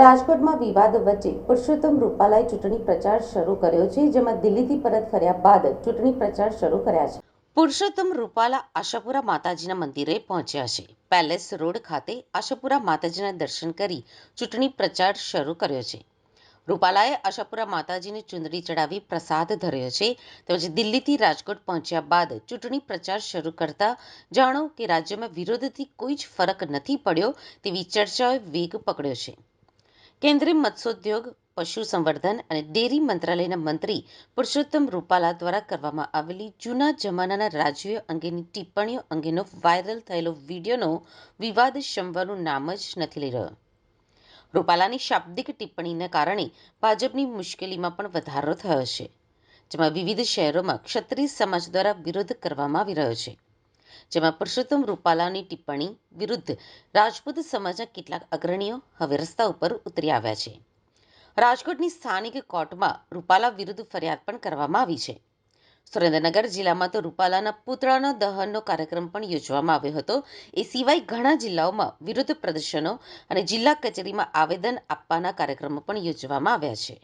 રાજકોટમાં વિવાદ વચ્ચે પુરુષોત્તમ રૂપાલાએ ચૂંટણી પ્રચાર શરૂ કર્યો છે, જેમાં દિલ્હીથી પરત ફર્યા બાદ ચૂંટણી પ્રચાર શરૂ કર્યા છે. પુરુષોત્તમ રૂપાલા આશાપુરા માતાજીના મંદિરે પહોંચ્યા છે. પેલેસ રોડ ખાતે આશાપુરા માતાજીના દર્શન કરી ચૂંટણી પ્રચાર શરૂ કર્યો છે. રૂપાલાએ આશાપુરા માતાજીને ચુંદડી ચડાવી પ્રસાદ ધર્યો છે, તેમજ દિલ્હીથી રાજકોટ પહોંચ્યા બાદ ચૂંટણી પ્રચાર શરૂ કરતા જાણો કે રાજ્યમાં વિરોધથી કોઈ જ ફરક નથી પડ્યો તેવી ચર્ચાએ વેગ પકડ્યો છે. કેન્દ્રીય મત્સ્યોદ્યોગ પશુ સંવર્ધન અને ડેરી મંત્રાલયના મંત્રી પુરુષોત્તમ રૂપાલા દ્વારા કરવામાં આવેલી જૂના જમાનાના રાજ્યો અંગેની ટિપ્પણીઓ અંગેનો વાયરલ થયેલો વિડીયોનો વિવાદ શમવાનું નામ જ નથી લઈ રહ્યો. રૂપાલાની શાબ્દિક ટિપ્પણીને કારણે ભાજપની મુશ્કેલીમાં પણ વધારો થયો છે, જેમાં વિવિધ શહેરોમાં ક્ષત્રિય સમાજ દ્વારા વિરોધ કરવામાં આવી રહ્યો છે. જેમાં પુરુષોત્તમ રૂપાલાની ટિપ્પણી વિરુદ્ધ રાજપૂત સમાજના કેટલાક અગ્રણીઓ હવે રસ્તા ઉપર ઉતરી આવ્યા છે. રાજકોટની સ્થાનિક કોર્ટમાં રૂપાલા વિરુદ્ધ ફરિયાદ પણ કરવામાં આવી છે. સુરેન્દ્રનગર જિલ્લામાં તો રૂપાલાના પુતળાના દહનનો કાર્યક્રમ પણ યોજવામાં આવ્યો હતો. એ સિવાય ઘણા જિલ્લાઓમાં વિરોધ પ્રદર્શનો અને જિલ્લા કચેરીમાં આવેદન આપવાના કાર્યક્રમો પણ યોજવામાં આવ્યા છે.